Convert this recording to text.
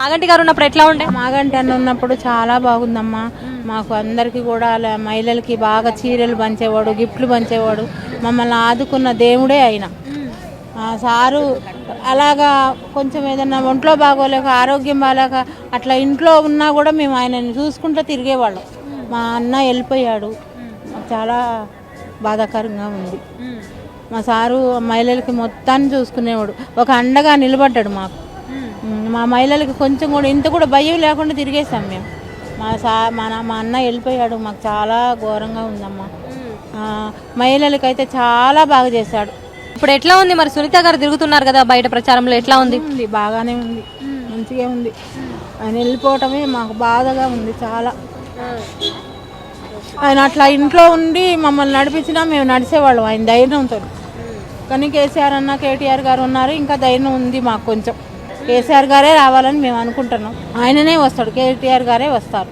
మాగంటి గారు ఉన్నప్పుడు ఎట్లా ఉండే? మాగంటి అన్న ఉన్నప్పుడు చాలా బాగుందమ్మా. మాకు అందరికీ కూడా అలా మహిళలకి బాగా చీరలు పంచేవాడు గిఫ్ట్లు పంచేవాడు. మమ్మల్ని ఆదుకున్న దేవుడే ఆయన. ఆ సారు అలాగా కొంచెం ఏదన్నా ఒంట్లో బాగోలేక ఆరోగ్యం బాగాలేక అట్లా ఇంట్లో ఉన్నా కూడా మేము ఆయనని చూసుకుంటూ తిరిగేవాళ్ళం. మా అన్న వెళ్ళిపోయాడు. చాలా బాధాకరంగా ఉంది. మా సారు మహిళలకి మొత్తాన్ని చూసుకునేవాడు. ఒక అండగా నిలబడ్డాడు మాకు. మా మహిళలకి కొంచెం కూడా ఇంత కూడా భయం లేకుండా తిరిగేసాం మేము. మా సా మా నా- మా అన్న వెళ్ళిపోయాడు మాకు చాలా ఘోరంగా ఉందమ్మా. మహిళలకైతే చాలా బాగా చేశాడు. ఇప్పుడు ఎట్లా ఉంది మరి? సునీత గారు తిరుగుతున్నారు కదా బయట ప్రచారంలో ఎట్లా ఉంది? ఉంది బాగానే ఉంది. మంచిగా ఉంది. ఆయన వెళ్ళిపోవటమే మాకు బాధగా ఉంది చాలా. ఆయన అట్లా ఇంట్లో ఉండి మమ్మల్ని నడిపించినా మేము నడిచేవాళ్ళం ఆయన ధైర్యంతో. కానీ కేసీఆర్ అన్న కేటీఆర్ గారు ఉన్నారు ఇంకా ధైర్యం ఉంది మాకు కొంచెం. కేసీఆర్ గారే రావాలని మేము అనుకుంటున్నాం. ఆయననే వస్తాడు. కేటీఆర్ గారే వస్తారు.